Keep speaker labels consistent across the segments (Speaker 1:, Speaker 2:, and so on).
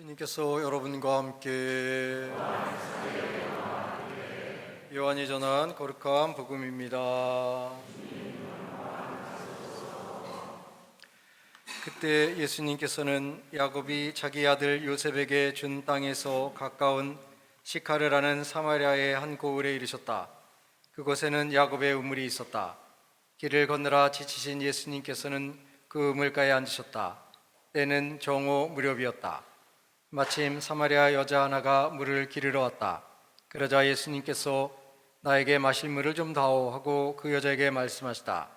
Speaker 1: 주님께서 여러분과 함께 요한이 전한 거룩한 복음입니다. 그때 예수님께서는 야곱이 자기 아들 요셉에게 준 땅에서 가까운 시카르라는 사마리아의 한 고을에 이르셨다. 그곳에는 야곱의 우물이 있었다. 길을 건너라 지치신 예수님께서는 그 우물가에 앉으셨다. 때는 정오 무렵이었다. 마침 사마리아 여자 하나가 물을 기르러 왔다. 그러자 예수님께서 나에게 마실 물을 좀 다오 하고 그 여자에게 말씀하시다.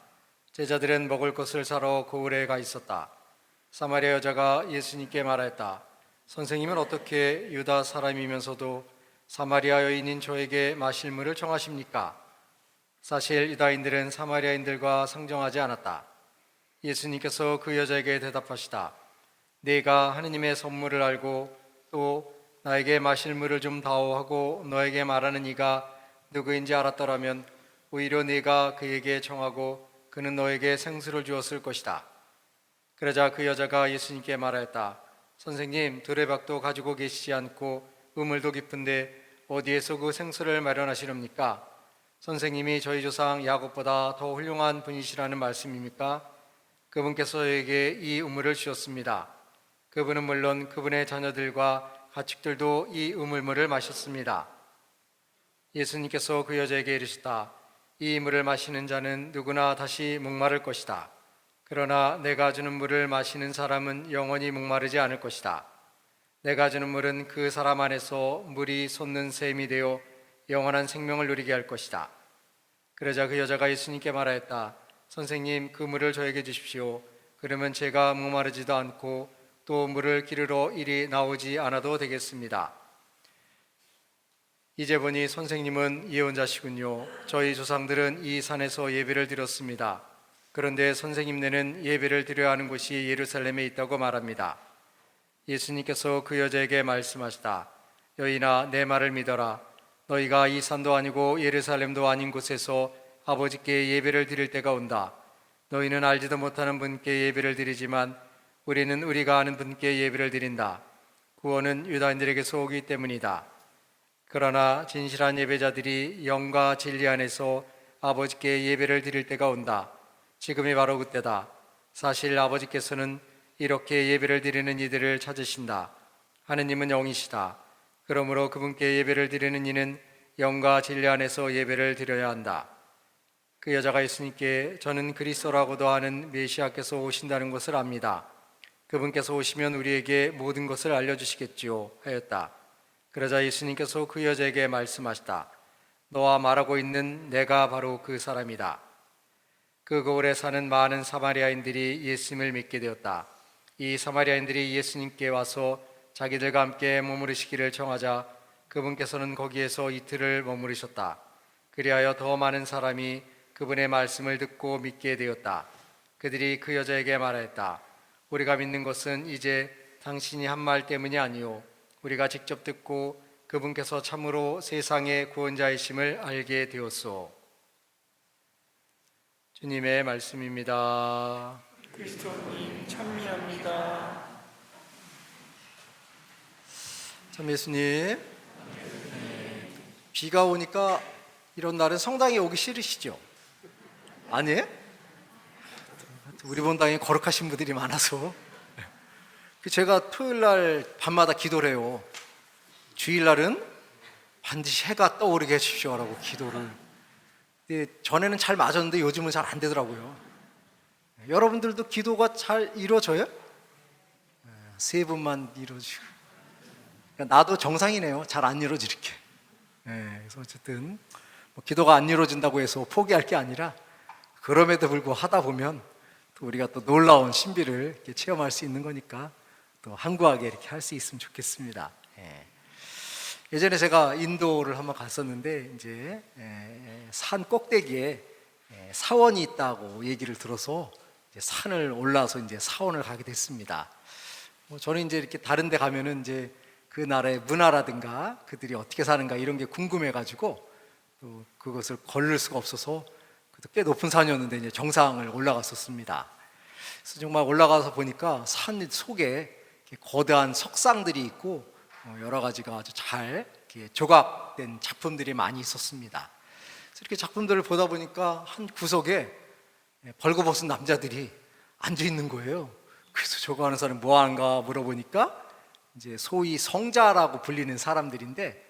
Speaker 1: 제자들은 먹을 것을 사러 고을에 가 있었다. 사마리아 여자가 예수님께 말하였다. 선생님은 어떻게 유다 사람이면서도 사마리아 여인인 저에게 마실 물을 청하십니까? 사실 유다인들은 사마리아인들과 상정하지 않았다. 예수님께서 그 여자에게 대답하시다. 네가 하느님의 선물을 알고 또 나에게 마실 물을 좀 다오 하고 너에게 말하는 이가 누구인지 알았더라면 오히려 네가 그에게 청하고 그는 너에게 생수를 주었을 것이다. 그러자 그 여자가 예수님께 말하였다. 선생님, 두레박도 가지고 계시지 않고 우물도 깊은데 어디에서 그 생수를 마련하시렵니까? 선생님이 저희 조상 야곱보다 더 훌륭한 분이시라는 말씀입니까? 그분께서 저에게 이 우물을 주셨습니다. 그분은 물론 그분의 자녀들과 가축들도 이 우물물을 마셨습니다. 예수님께서 그 여자에게 이르시다. 이 물을 마시는 자는 누구나 다시 목마를 것이다. 그러나 내가 주는 물을 마시는 사람은 영원히 목마르지 않을 것이다. 내가 주는 물은 그 사람 안에서 물이 솟는 샘이 되어 영원한 생명을 누리게 할 것이다. 그러자 그 여자가 예수님께 말하였다. 선생님, 그 물을 저에게 주십시오. 그러면 제가 목마르지도 않고 또 물을 기르러 이리 나오지 않아도 되겠습니다. 이제 보니 선생님은 예언자시군요. 저희 조상들은 이 산에서 예배를 드렸습니다. 그런데 선생님네는 예배를 드려야 하는 곳이 예루살렘에 있다고 말합니다. 예수님께서 그 여자에게 말씀하시다. 여인아, 내 말을 믿어라. 너희가 이 산도 아니고 예루살렘도 아닌 곳에서 아버지께 예배를 드릴 때가 온다. 너희는 알지도 못하는 분께 예배를 드리지만 우리는 우리가 아는 분께 예배를 드린다. 구원은 유다인들에게서 오기 때문이다. 그러나 진실한 예배자들이 영과 진리 안에서 아버지께 예배를 드릴 때가 온다. 지금이 바로 그때다. 사실 아버지께서는 이렇게 예배를 드리는 이들을 찾으신다. 하느님은 영이시다. 그러므로 그분께 예배를 드리는 이는 영과 진리 안에서 예배를 드려야 한다. 그 여자가 예수님께 저는 그리스도라고도 하는 메시아께서 오신다는 것을 압니다. 그분께서 오시면 우리에게 모든 것을 알려주시겠지요 하였다. 그러자 예수님께서 그 여자에게 말씀하시다. 너와 말하고 있는 내가 바로 그 사람이다. 그 거울에 사는 많은 사마리아인들이 예수님을 믿게 되었다. 이 사마리아인들이 예수님께 와서 자기들과 함께 머무르시기를 청하자 그분께서는 거기에서 이틀을 머무르셨다. 그리하여 더 많은 사람이 그분의 말씀을 듣고 믿게 되었다. 그들이 그 여자에게 말하였다. 우리가 믿는 것은 이제 당신이 한 말 때문이 아니요 우리가 직접 듣고 그분께서 참으로 세상의 구원자이심을 알게 되었소. 주님의 말씀입니다.
Speaker 2: 그리스도님 찬미합니다.
Speaker 1: 참 예수님 비가 오니까 이런 날은 성당에 오기 싫으시죠? 아니에요? 우리 본당에 거룩하신 분들이 많아서 그 제가 토요일 날 밤마다 기도를 해요. 주일 날은 반드시 해가 떠오르게 해주십시오라고 기도를. 전에는 잘 맞았는데 요즘은 잘 안 되더라고요. 여러분들도 기도가 잘 이루어져요? 세 분만 이루어지고. 그러니까 나도 정상이네요. 잘 안 이루어지 이렇게. 예, 그래서 어쨌든 뭐 기도가 안 이루어진다고 해서 포기할 게 아니라 그럼에도 불구하고 하다 보면 또 우리가 또 놀라운 신비를 이렇게 체험할 수 있는 거니까 또 한구하게 이렇게 할 수 있으면 좋겠습니다. 예. 예전에 제가 인도를 한번 갔었는데 이제 예, 산 꼭대기에 예, 사원이 있다고 얘기를 들어서 산을 올라서 이제 사원을 가게 됐습니다. 뭐 저는 이제 이렇게 다른 데 가면은 이제 그 나라의 문화라든가 그들이 어떻게 사는가 이런 게 궁금해가지고 또 그것을 걸을 수가 없어서 꽤 높은 산이었는데 이제 정상을 올라갔었습니다. 그래서 정말 올라가서 보니까 산 속에 거대한 석상들이 있고 어, 여러 가지가 아주 잘 조각된 작품들이 많이 있었습니다. 이렇게 작품들을 보다 보니까 한 구석에 예, 벌거벗은 남자들이 앉아 있는 거예요. 그래서 저거 하는 사람 뭐 하는가 물어보니까 이제 소위 성자라고 불리는 사람들인데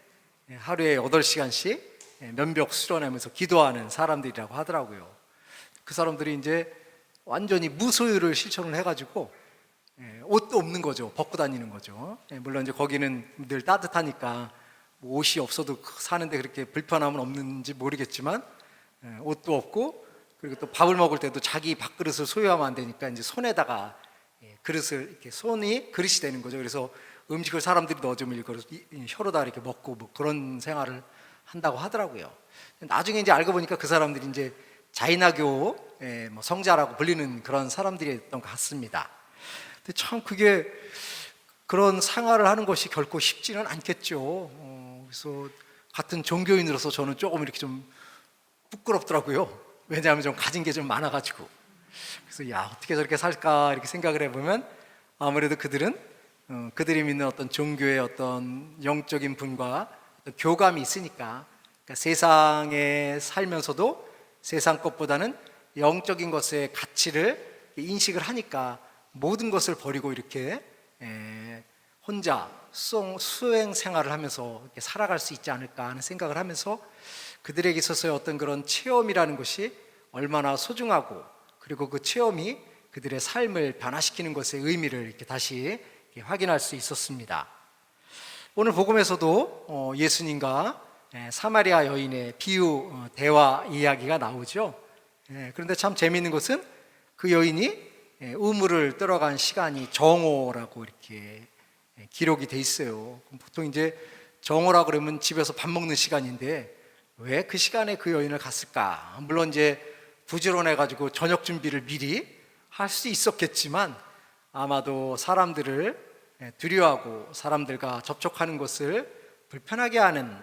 Speaker 1: 예, 하루에 8시간씩 예, 면벽 수련하면서 기도하는 사람들이라고 하더라고요. 그 사람들이 이제 완전히 무소유를 실천을 해가지고 예, 옷도 없는 거죠. 벗고 다니는 거죠. 예, 물론 이제 거기는 늘 따뜻하니까 뭐 옷이 없어도 사는데 그렇게 불편함은 없는지 모르겠지만 예, 옷도 없고 그리고 또 밥을 먹을 때도 자기 밥그릇을 소유하면 안 되니까 이제 손에다가 예, 그릇을 이렇게 손이 그릇이 되는 거죠. 그래서 음식을 사람들이 넣어주면 이걸 혀로다 이렇게 먹고 뭐 그런 생활을 한다고 하더라고요. 나중에 이제 알고 보니까 그 사람들이 이제 자이나교 예, 뭐 성자라고 불리는 그런 사람들이었던 것 같습니다. 근데 참 그게 그런 생활을 하는 것이 결코 쉽지는 않겠죠. 어, 그래서 같은 종교인으로서 저는 조금 이렇게 좀 부끄럽더라고요. 왜냐하면 좀 가진 게 좀 많아가지고. 그래서 야 어떻게 저렇게 살까 이렇게 생각을 해보면 아무래도 그들은 어, 그들이 믿는 어떤 종교의 어떤 영적인 분과 교감이 있으니까 그러니까 세상에 살면서도 세상 것보다는 영적인 것의 가치를 인식을 하니까 모든 것을 버리고 이렇게 에, 혼자 수행, 생활을 하면서 살아갈 수 있지 않을까 하는 생각을 하면서 그들에게 있어서의 어떤 그런 체험이라는 것이 얼마나 소중하고 그리고 그 체험이 그들의 삶을 변화시키는 것의 의미를 이렇게 다시 확인할 수 있었습니다. 오늘 복음에서도 어, 예수님과 예, 사마리아 여인의 비유 어, 대화 이야기가 나오죠. 예, 그런데 참 재미있는 것은 그 여인이 예, 우물을 떨어간 시간이 정오라고 이렇게 예, 기록이 돼 있어요. 보통 이제 정오라 그러면 집에서 밥 먹는 시간인데 왜 그 시간에 그 여인을 갔을까? 물론 이제 부지런해 가지고 저녁 준비를 미리 할 수 있었겠지만 아마도 사람들을 예, 두려워하고 사람들과 접촉하는 것을 불편하게 하는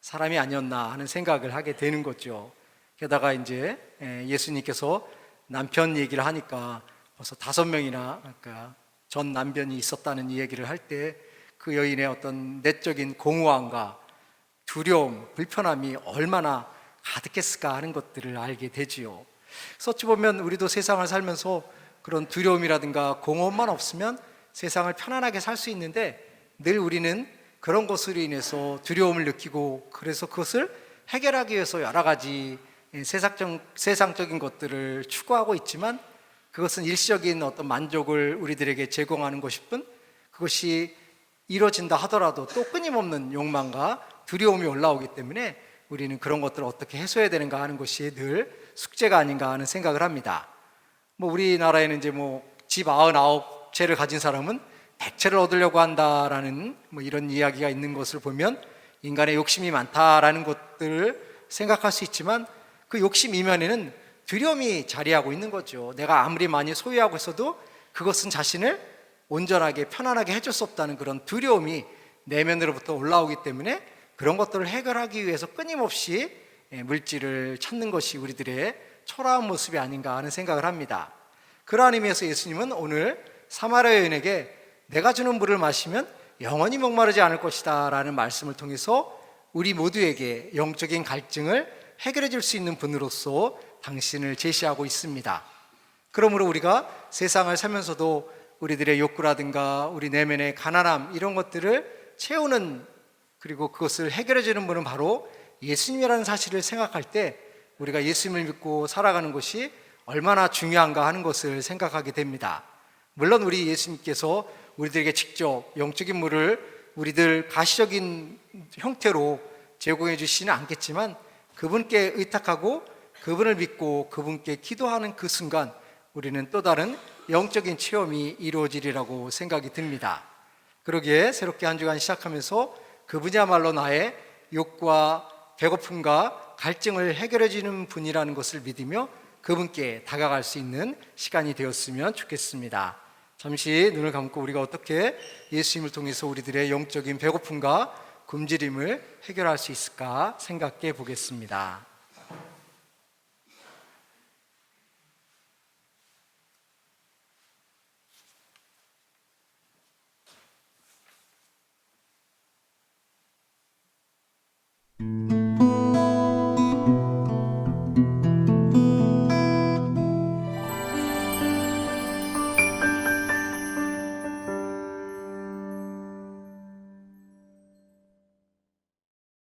Speaker 1: 사람이 아니었나 하는 생각을 하게 되는 거죠. 게다가 이제 예, 예수님께서 남편 얘기를 하니까 벌써 다섯 명이나 아까 전 남편이 있었다는 이 얘기를 할 때 그 여인의 어떤 내적인 공허함과 두려움, 불편함이 얼마나 가득했을까 하는 것들을 알게 되지요. 어찌 보면 우리도 세상을 살면서 그런 두려움이라든가 공허함만 없으면 세상을 편안하게 살 수 있는데 늘 우리는 그런 것으로 인해서 두려움을 느끼고 그래서 그것을 해결하기 위해서 여러 가지 세상적, 세상적인 것들을 추구하고 있지만 그것은 일시적인 어떤 만족을 우리들에게 제공하는 것일 뿐 그것이 이루어진다 하더라도 또 끊임없는 욕망과 두려움이 올라오기 때문에 우리는 그런 것들을 어떻게 해소해야 되는가 하는 것이 늘 숙제가 아닌가 하는 생각을 합니다. 뭐 우리나라에는 이제 뭐 집 99 채를 가진 사람은 100채를 얻으려고 한다라는 뭐 이런 이야기가 있는 것을 보면 인간의 욕심이 많다라는 것들을 생각할 수 있지만 그 욕심 이면에는 두려움이 자리하고 있는 거죠. 내가 아무리 많이 소유하고 있어도 그것은 자신을 온전하게 편안하게 해줄 수 없다는 그런 두려움이 내면으로부터 올라오기 때문에 그런 것들을 해결하기 위해서 끊임없이 예, 물질을 찾는 것이 우리들의 초라한 모습이 아닌가 하는 생각을 합니다. 그러한 의미에서 예수님은 오늘 사마리아 여인에게 내가 주는 물을 마시면 영원히 목마르지 않을 것이다 라는 말씀을 통해서 우리 모두에게 영적인 갈증을 해결해 줄 수 있는 분으로서 당신을 제시하고 있습니다. 그러므로 우리가 세상을 살면서도 우리들의 욕구라든가 우리 내면의 가난함 이런 것들을 채우는 그리고 그것을 해결해 주는 분은 바로 예수님이라는 사실을 생각할 때 우리가 예수님을 믿고 살아가는 것이 얼마나 중요한가 하는 것을 생각하게 됩니다. 물론 우리 예수님께서 우리들에게 직접 영적인 물을 우리들 가시적인 형태로 제공해 주시지는 않겠지만 그분께 의탁하고 그분을 믿고 그분께 기도하는 그 순간 우리는 또 다른 영적인 체험이 이루어지리라고 생각이 듭니다. 그러기에 새롭게 한 주간 시작하면서 그분이야말로 나의 욕과 배고픔과 갈증을 해결해 주는 분이라는 것을 믿으며 그분께 다가갈 수 있는 시간이 되었으면 좋겠습니다. 잠시 눈을 감고 우리가 어떻게 예수님을 통해서 우리들의 영적인 배고픔과 굶주림을 해결할 수 있을까 생각해 보겠습니다.